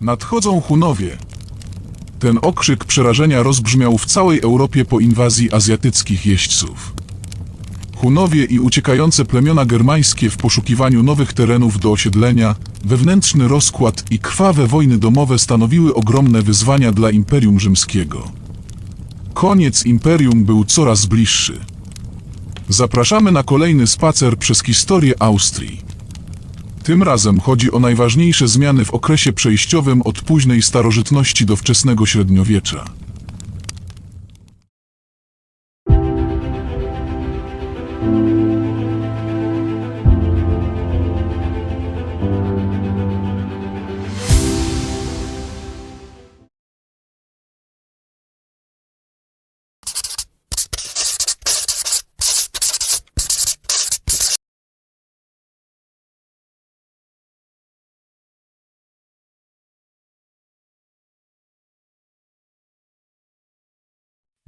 Nadchodzą Hunowie. Ten okrzyk przerażenia rozbrzmiał w całej Europie po inwazji azjatyckich jeźdźców. Hunowie i uciekające plemiona germańskie w poszukiwaniu nowych terenów do osiedlenia, wewnętrzny rozkład i krwawe wojny domowe stanowiły ogromne wyzwania dla Imperium Rzymskiego. Koniec imperium był coraz bliższy. Zapraszamy na kolejny spacer przez historię Austrii. Tym razem chodzi o najważniejsze zmiany w okresie przejściowym od późnej starożytności do wczesnego średniowiecza.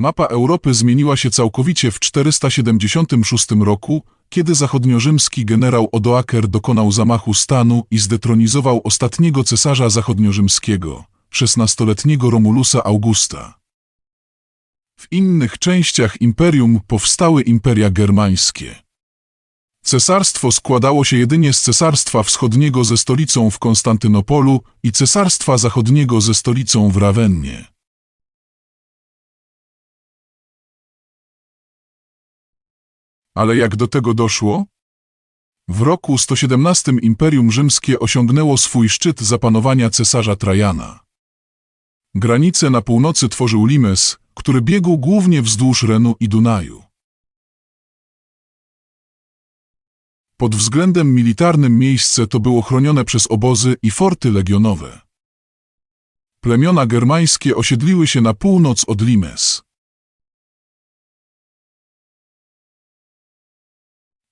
Mapa Europy zmieniła się całkowicie w 476 roku, kiedy zachodniorzymski generał Odoaker dokonał zamachu stanu i zdetronizował ostatniego cesarza zachodniorzymskiego, 16-letniego Romulusa Augusta. W innych częściach imperium powstały imperia germańskie. Cesarstwo składało się jedynie z Cesarstwa Wschodniego ze stolicą w Konstantynopolu i Cesarstwa Zachodniego ze stolicą w Rawennie. Ale jak do tego doszło? W roku 117 Imperium Rzymskie osiągnęło swój szczyt zapanowania cesarza Trajana. Granice na północy tworzył Limes, który biegł głównie wzdłuż Renu i Dunaju. Pod względem militarnym miejsce to było chronione przez obozy i forty legionowe. Plemiona germańskie osiedliły się na północ od Limes.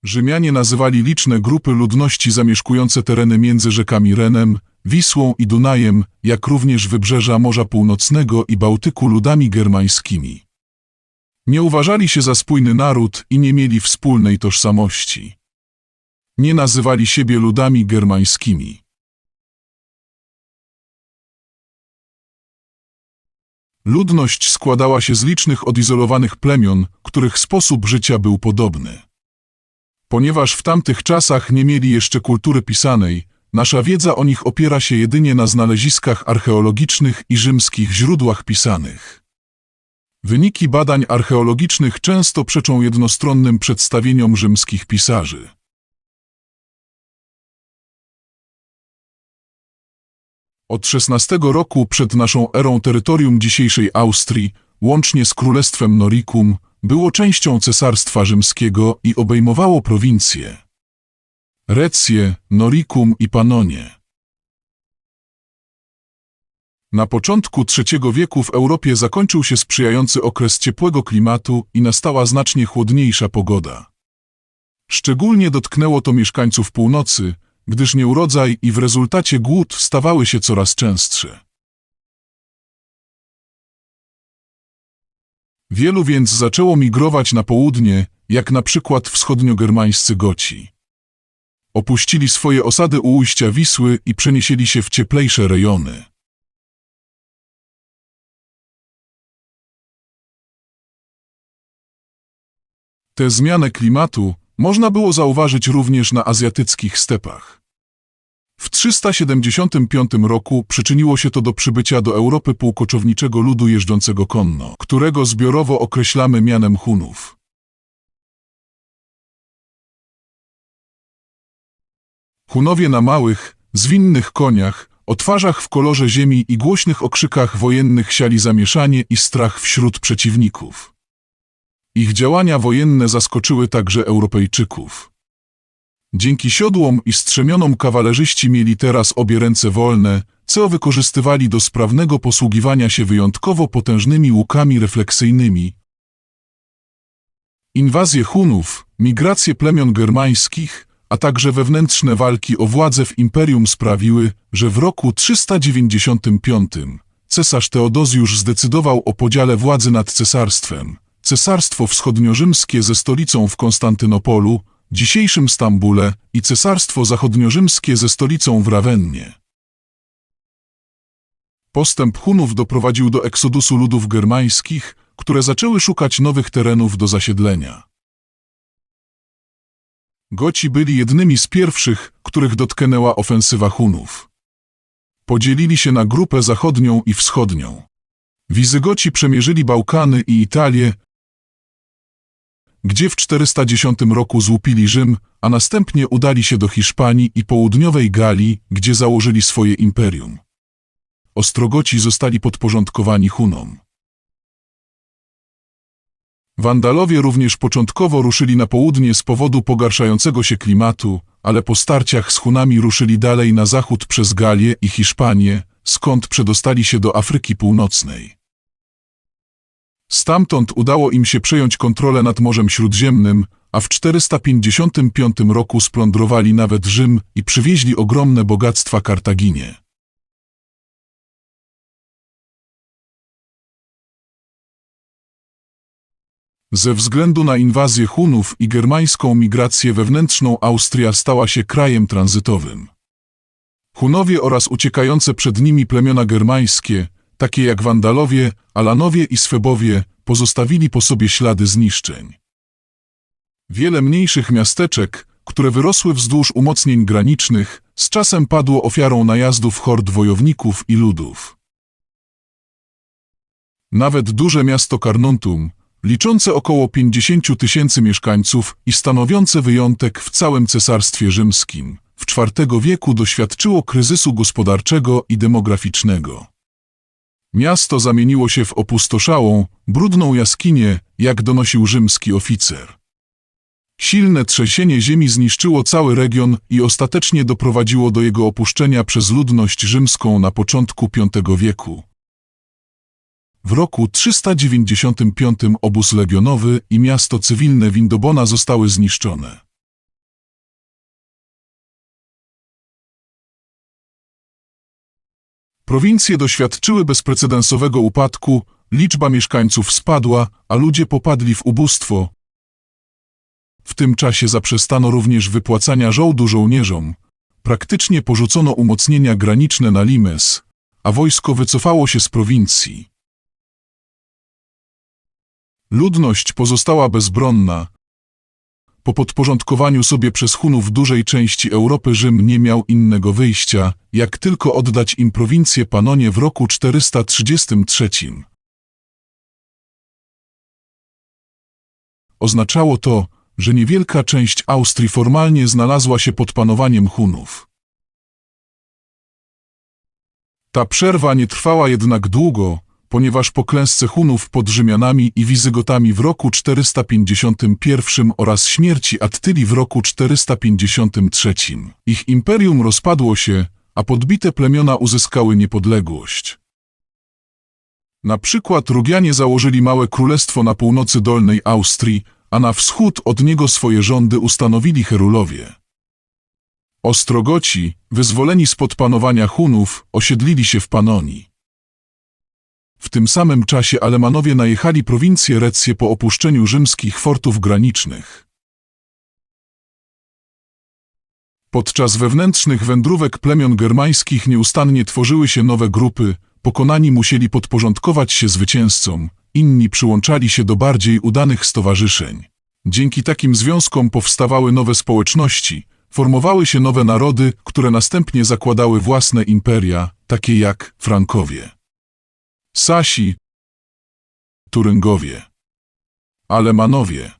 Rzymianie nazywali liczne grupy ludności zamieszkujące tereny między rzekami Renem, Wisłą i Dunajem, jak również wybrzeża Morza Północnego i Bałtyku ludami germańskimi. Nie uważali się za spójny naród i nie mieli wspólnej tożsamości. Nie nazywali siebie ludami germańskimi. Ludność składała się z licznych odizolowanych plemion, których sposób życia był podobny. Ponieważ w tamtych czasach nie mieli jeszcze kultury pisanej, nasza wiedza o nich opiera się jedynie na znaleziskach archeologicznych i rzymskich źródłach pisanych. Wyniki badań archeologicznych często przeczą jednostronnym przedstawieniom rzymskich pisarzy. Od XVI roku przed naszą erą terytorium dzisiejszej Austrii, łącznie z królestwem Noricum, było częścią Cesarstwa Rzymskiego i obejmowało prowincje Recję, Noricum i Panonie. Na początku III wieku w Europie zakończył się sprzyjający okres ciepłego klimatu i nastała znacznie chłodniejsza pogoda. Szczególnie dotknęło to mieszkańców północy, gdyż nieurodzaj i w rezultacie głód stawały się coraz częstsze. Wielu więc zaczęło migrować na południe, jak na przykład wschodniogermańscy Goci. Opuścili swoje osady u ujścia Wisły i przenieśli się w cieplejsze rejony. Tę zmianę klimatu można było zauważyć również na azjatyckich stepach. W 375 roku przyczyniło się to do przybycia do Europy półkoczowniczego ludu jeżdżącego konno, którego zbiorowo określamy mianem Hunów. Hunowie na małych, zwinnych koniach, o twarzach w kolorze ziemi i głośnych okrzykach wojennych siali zamieszanie i strach wśród przeciwników. Ich działania wojenne zaskoczyły także Europejczyków. Dzięki siodłom i strzemionom kawalerzyści mieli teraz obie ręce wolne, co wykorzystywali do sprawnego posługiwania się wyjątkowo potężnymi łukami refleksyjnymi. Inwazje Hunów, migracje plemion germańskich, a także wewnętrzne walki o władzę w imperium sprawiły, że w roku 395 cesarz Teodozjusz zdecydował o podziale władzy nad cesarstwem. Cesarstwo wschodniorzymskie ze stolicą w Konstantynopolu, dzisiejszym Stambule i Cesarstwo Zachodniorzymskie ze stolicą w Rawennie. Postęp Hunów doprowadził do eksodusu ludów germańskich, które zaczęły szukać nowych terenów do zasiedlenia. Goci byli jednymi z pierwszych, których dotknęła ofensywa Hunów. Podzielili się na grupę zachodnią i wschodnią. Wizygoci przemierzyli Bałkany i Italię, gdzie w 410 roku złupili Rzym, a następnie udali się do Hiszpanii i południowej Galii, gdzie założyli swoje imperium. Ostrogoci zostali podporządkowani Hunom. Wandalowie również początkowo ruszyli na południe z powodu pogarszającego się klimatu, ale po starciach z Hunami ruszyli dalej na zachód przez Galię i Hiszpanię, skąd przedostali się do Afryki Północnej. Stamtąd udało im się przejąć kontrolę nad Morzem Śródziemnym, a w 455 roku splądrowali nawet Rzym i przywieźli ogromne bogactwa Kartaginie. Ze względu na inwazję Hunów i germańską migrację wewnętrzną Austria stała się krajem tranzytowym. Hunowie oraz uciekające przed nimi plemiona germańskie, takie jak Wandalowie, Alanowie i Swebowie, pozostawili po sobie ślady zniszczeń. Wiele mniejszych miasteczek, które wyrosły wzdłuż umocnień granicznych, z czasem padło ofiarą najazdów hord wojowników i ludów. Nawet duże miasto Carnuntum, liczące około 50 tysięcy mieszkańców i stanowiące wyjątek w całym Cesarstwie Rzymskim, w IV wieku doświadczyło kryzysu gospodarczego i demograficznego. Miasto zamieniło się w opustoszałą, brudną jaskinię, jak donosił rzymski oficer. Silne trzęsienie ziemi zniszczyło cały region i ostatecznie doprowadziło do jego opuszczenia przez ludność rzymską na początku V wieku. W roku 395 obóz legionowy i miasto cywilne Windobona zostały zniszczone. Prowincje doświadczyły bezprecedensowego upadku, liczba mieszkańców spadła, a ludzie popadli w ubóstwo. W tym czasie zaprzestano również wypłacania żołdu żołnierzom. Praktycznie porzucono umocnienia graniczne na Limes, a wojsko wycofało się z prowincji. Ludność pozostała bezbronna. Po podporządkowaniu sobie przez Hunów dużej części Europy Rzym nie miał innego wyjścia, jak tylko oddać im prowincję Panonie w roku 433. Oznaczało to, że niewielka część Austrii formalnie znalazła się pod panowaniem Hunów. Ta przerwa nie trwała jednak długo, ponieważ po klęsce Hunów pod Rzymianami i Wizygotami w roku 451 oraz śmierci Attyli w roku 453 ich imperium rozpadło się, a podbite plemiona uzyskały niepodległość. Na przykład Rugianie założyli małe królestwo na północy Dolnej Austrii, a na wschód od niego swoje rządy ustanowili Herulowie. Ostrogoci, wyzwoleni spod panowania Hunów, osiedlili się w Panonii. W tym samym czasie Alemanowie najechali prowincję Recję po opuszczeniu rzymskich fortów granicznych. Podczas wewnętrznych wędrówek plemion germańskich nieustannie tworzyły się nowe grupy, pokonani musieli podporządkować się zwycięzcom, inni przyłączali się do bardziej udanych stowarzyszeń. Dzięki takim związkom powstawały nowe społeczności, formowały się nowe narody, które następnie zakładały własne imperia, takie jak Frankowie. Sasi, Turyngowie, Alemanowie,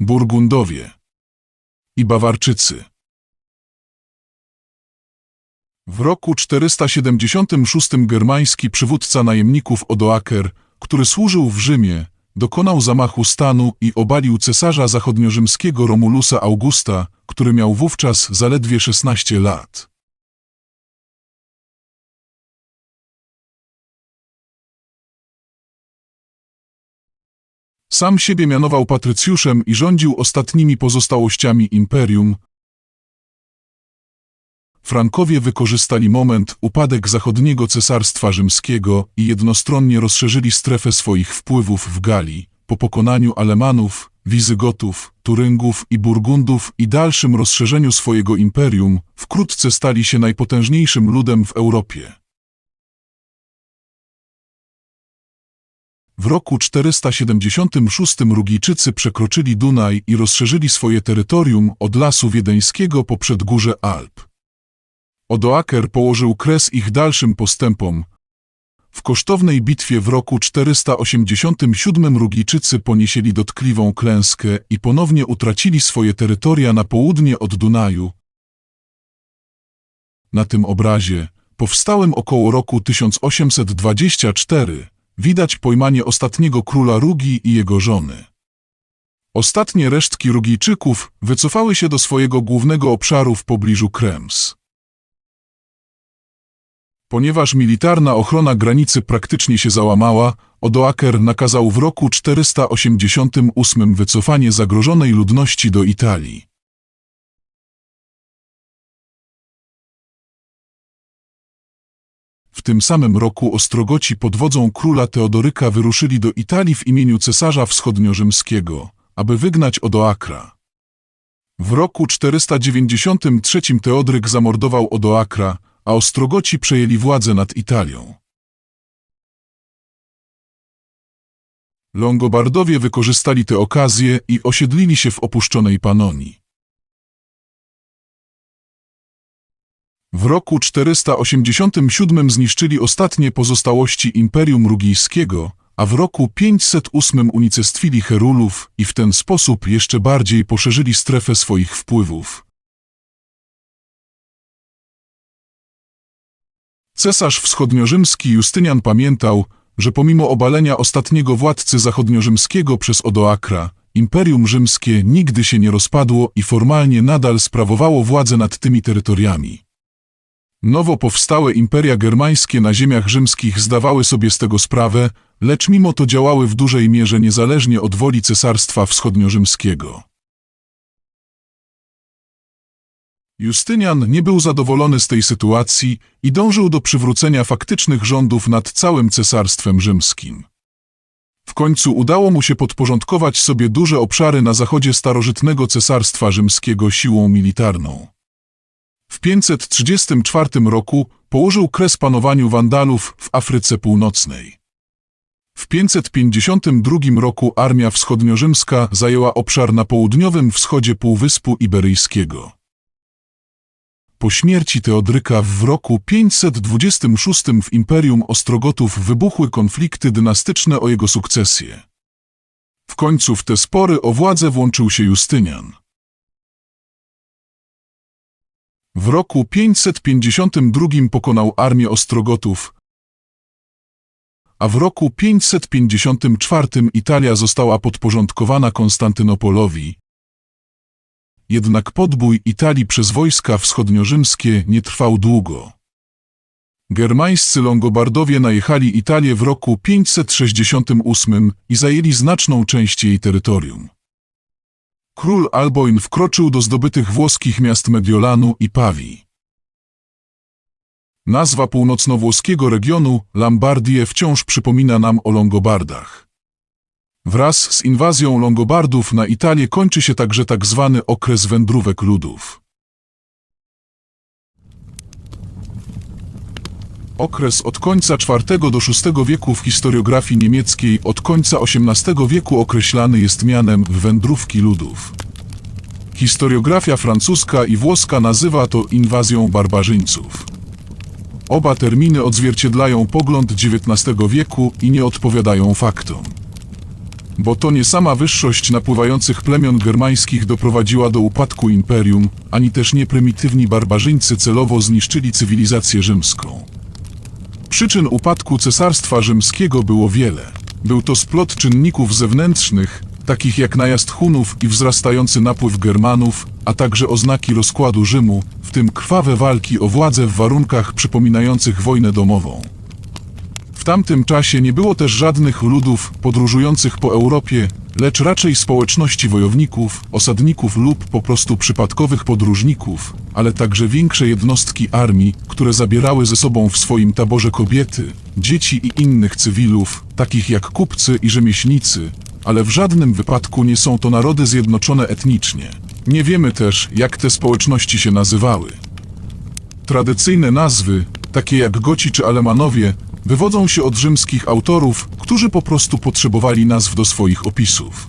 Burgundowie i Bawarczycy. W roku 476 germański przywódca najemników Odoaker, który służył w Rzymie, dokonał zamachu stanu i obalił cesarza zachodniorzymskiego Romulusa Augusta, który miał wówczas zaledwie 16 lat. Sam siebie mianował patrycjuszem i rządził ostatnimi pozostałościami imperium. Frankowie wykorzystali moment, upadek zachodniego cesarstwa rzymskiego i jednostronnie rozszerzyli strefę swoich wpływów w Galii, po pokonaniu Alemanów, Wizygotów, Turyngów i Burgundów i dalszym rozszerzeniu swojego imperium, wkrótce stali się najpotężniejszym ludem w Europie. W roku 476 Rugijczycy przekroczyli Dunaj i rozszerzyli swoje terytorium od Lasu Wiedeńskiego po przedgórze Alp. Odoaker położył kres ich dalszym postępom. W kosztownej bitwie w roku 487 Rugijczycy ponieśli dotkliwą klęskę i ponownie utracili swoje terytoria na południe od Dunaju. Na tym obrazie, powstałym około roku 1824, widać pojmanie ostatniego króla Rugi i jego żony. Ostatnie resztki Rugijczyków wycofały się do swojego głównego obszaru w pobliżu Krems. Ponieważ militarna ochrona granicy praktycznie się załamała, Odoaker nakazał w roku 488 wycofanie zagrożonej ludności do Italii. W tym samym roku Ostrogoci pod wodzą króla Teodoryka wyruszyli do Italii w imieniu cesarza wschodniorzymskiego, aby wygnać Odoakra. W roku 493 Teodryk zamordował Odoakra, a Ostrogoci przejęli władzę nad Italią. Longobardowie wykorzystali tę okazję i osiedlili się w opuszczonej Panonii. W roku 487 zniszczyli ostatnie pozostałości Imperium Rugijskiego, a w roku 508 unicestwili Herulów i w ten sposób jeszcze bardziej poszerzyli strefę swoich wpływów. Cesarz wschodniorzymski Justynian pamiętał, że pomimo obalenia ostatniego władcy zachodniorzymskiego przez Odoakra, Imperium Rzymskie nigdy się nie rozpadło i formalnie nadal sprawowało władzę nad tymi terytoriami. Nowo powstałe imperia germańskie na ziemiach rzymskich zdawały sobie z tego sprawę, lecz mimo to działały w dużej mierze niezależnie od woli cesarstwa wschodniorzymskiego. Justynian nie był zadowolony z tej sytuacji i dążył do przywrócenia faktycznych rządów nad całym cesarstwem rzymskim. W końcu udało mu się podporządkować sobie duże obszary na zachodzie starożytnego cesarstwa rzymskiego siłą militarną. W 534 roku położył kres panowaniu Wandalów w Afryce Północnej. W 552 roku armia wschodniorzymska zajęła obszar na południowym wschodzie Półwyspu Iberyjskiego. Po śmierci Teodryka w roku 526 w Imperium Ostrogotów wybuchły konflikty dynastyczne o jego sukcesję. W końcu w te spory o władzę włączył się Justynian. W roku 552 pokonał armię Ostrogotów, a w roku 554 Italia została podporządkowana Konstantynopolowi. Jednak podbój Italii przez wojska wschodniorzymskie nie trwał długo. Germańscy Longobardowie najechali Italię w roku 568 i zajęli znaczną część jej terytorium. Król Alboin wkroczył do zdobytych włoskich miast Mediolanu i Pawii. Nazwa północnowłoskiego regionu, Lombardie, wciąż przypomina nam o Longobardach. Wraz z inwazją Longobardów na Italię kończy się także tak zwany okres wędrówek ludów. Okres od końca IV do VI wieku w historiografii niemieckiej od końca XVIII wieku określany jest mianem wędrówki ludów. Historiografia francuska i włoska nazywa to inwazją barbarzyńców. Oba terminy odzwierciedlają pogląd XIX wieku i nie odpowiadają faktom. Bo to nie sama wyższość napływających plemion germańskich doprowadziła do upadku imperium, ani też nie prymitywni barbarzyńcy celowo zniszczyli cywilizację rzymską. Przyczyn upadku Cesarstwa Rzymskiego było wiele. Był to splot czynników zewnętrznych, takich jak najazd Hunów i wzrastający napływ Germanów, a także oznaki rozkładu Rzymu, w tym krwawe walki o władzę w warunkach przypominających wojnę domową. W tamtym czasie nie było też żadnych ludów podróżujących po Europie, lecz raczej społeczności wojowników, osadników lub po prostu przypadkowych podróżników, ale także większe jednostki armii, które zabierały ze sobą w swoim taborze kobiety, dzieci i innych cywilów, takich jak kupcy i rzemieślnicy, ale w żadnym wypadku nie są to narody zjednoczone etnicznie. Nie wiemy też, jak te społeczności się nazywały. Tradycyjne nazwy, takie jak Goci czy Alemanowie, wywodzą się od rzymskich autorów, którzy po prostu potrzebowali nazw do swoich opisów.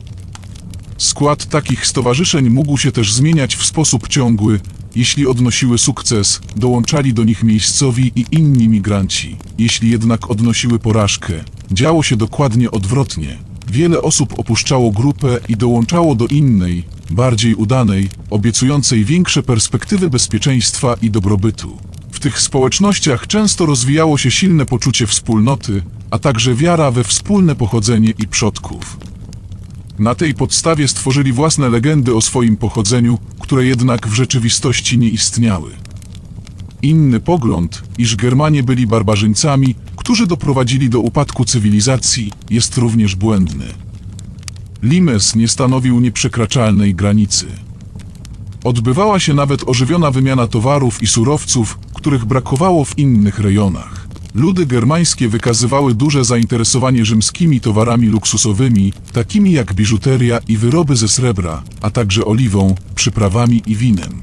Skład takich stowarzyszeń mógł się też zmieniać w sposób ciągły. Jeśli odnosiły sukces, dołączali do nich miejscowi i inni migranci. Jeśli jednak odnosiły porażkę, działo się dokładnie odwrotnie. Wiele osób opuszczało grupę i dołączało do innej, bardziej udanej, obiecującej większe perspektywy bezpieczeństwa i dobrobytu. Tych społecznościach często rozwijało się silne poczucie wspólnoty, a także wiara we wspólne pochodzenie i przodków. Na tej podstawie stworzyli własne legendy o swoim pochodzeniu, które jednak w rzeczywistości nie istniały. Inny pogląd, iż Germanie byli barbarzyńcami, którzy doprowadzili do upadku cywilizacji, jest również błędny. Limes nie stanowił nieprzekraczalnej granicy. Odbywała się nawet ożywiona wymiana towarów i surowców, których brakowało w innych rejonach. Ludy germańskie wykazywały duże zainteresowanie rzymskimi towarami luksusowymi, takimi jak biżuteria i wyroby ze srebra, a także oliwą, przyprawami i winem.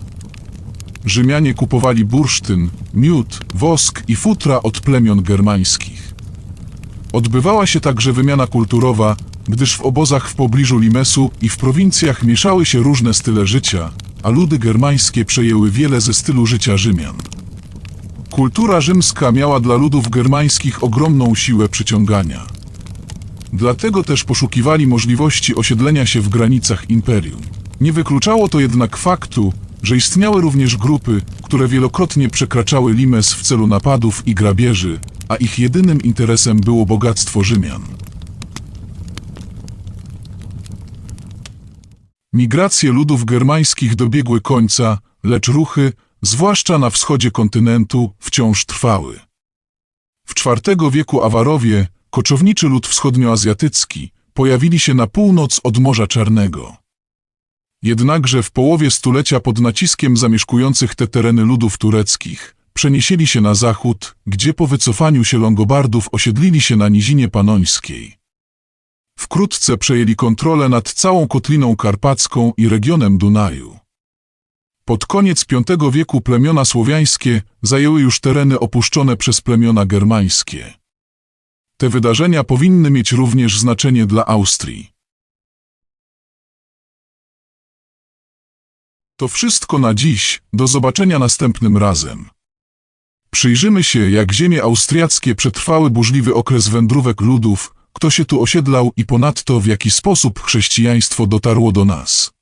Rzymianie kupowali bursztyn, miód, wosk i futra od plemion germańskich. Odbywała się także wymiana kulturowa, gdyż w obozach w pobliżu Limesu i w prowincjach mieszały się różne style życia, a ludy germańskie przejęły wiele ze stylu życia Rzymian. Kultura rzymska miała dla ludów germańskich ogromną siłę przyciągania. Dlatego też poszukiwali możliwości osiedlenia się w granicach imperium. Nie wykluczało to jednak faktu, że istniały również grupy, które wielokrotnie przekraczały Limes w celu napadów i grabieży, a ich jedynym interesem było bogactwo Rzymian. Migracje ludów germańskich dobiegły końca, lecz ruchy, zwłaszcza na wschodzie kontynentu, wciąż trwały. W IV wieku Awarowie, koczowniczy lud wschodnioazjatycki, pojawili się na północ od Morza Czarnego. Jednakże w połowie stulecia pod naciskiem zamieszkujących te tereny ludów tureckich przenieśli się na zachód, gdzie po wycofaniu się Longobardów osiedlili się na Nizinie Panońskiej. Wkrótce przejęli kontrolę nad całą Kotliną Karpacką i regionem Dunaju. Pod koniec V wieku plemiona słowiańskie zajęły już tereny opuszczone przez plemiona germańskie. Te wydarzenia powinny mieć również znaczenie dla Austrii. To wszystko na dziś, do zobaczenia następnym razem. Przyjrzymy się, jak ziemie austriackie przetrwały burzliwy okres wędrówek ludów, kto się tu osiedlał i ponadto w jaki sposób chrześcijaństwo dotarło do nas.